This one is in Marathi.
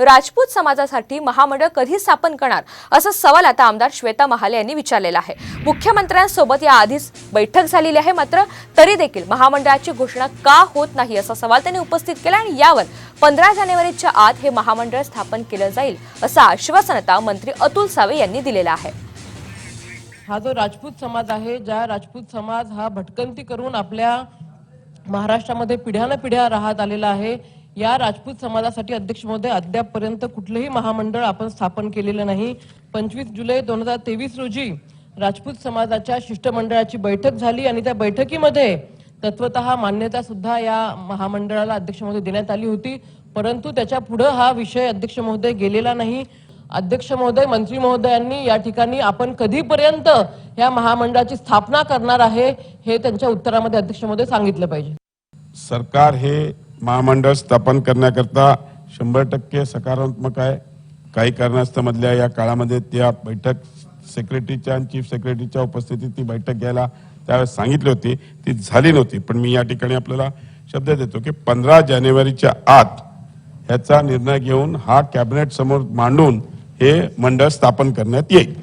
राजपूत समाजासाठी महामंडळ कधी स्थापन करणार? असा सवाल आता आमदार श्वेता महाले यांनी विचारलेला आहे. मुख्यमंत्र्यांसोबत या आधीच बैठक झालेली आहे मात्र तरी देखील महामंडळाची घोषणा का होत नाही असा सवाल त्यांनी उपस्थित केला आणि यावर पंधरा जानेवारीच्या आत हे महामंडळ स्थापन केलं जाईल असं आश्वासन आता मंत्री अतुल सावे यांनी दिलेलं आहे. हा जो राजपूत समाज आहे ज्या राजपूत समाज हा भटकंती करून आपल्या महाराष्ट्रामध्ये पिढ्यानं पिढ्या राहत आलेला आहे या राजपूत समाजासाठी अध्यक्ष महोदय अद्यापपर्यंत कुठलंही महामंडळ आपण स्थापन केलेलं नाही. पंचवीस जुलै दोन हजार तेवीस रोजी राजपूत समाजाच्या शिष्टमंडळाची बैठक झाली आणि त्या बैठकीमध्ये तत्वत मान्यता सुद्धा या महामंडळाला अध्यक्ष महोदय देण्यात आली होती. परंतु त्याच्या पुढे हा विषय अध्यक्ष महोदय गेलेला नाही. अध्यक्ष महोदय मंत्री महोदयांनी या ठिकाणी आपण कधीपर्यंत या महामंडळाची स्थापना करणार आहे हे त्यांच्या उत्तरामध्ये अध्यक्ष महोदय सांगितलं पाहिजे. सरकार हे महामंडळ स्थापन करण्याकरता शंभर टक्के सकारात्मक आहे. काही कारणास्तव मधल्या या काळामध्ये त्या बैठक सेक्रेटरीच्या आणि चीफ सेक्रेटरीच्या उपस्थितीत ती बैठक घ्यायला त्यावेळेस सांगितली होती. ती झाली नव्हती. पण मी या ठिकाणी आपल्याला शब्द देतो की पंधरा जानेवारीच्या आत ह्याचा निर्णय घेऊन हा कॅबिनेट समोर मांडून हे मंडळ स्थापन करण्यात येईल.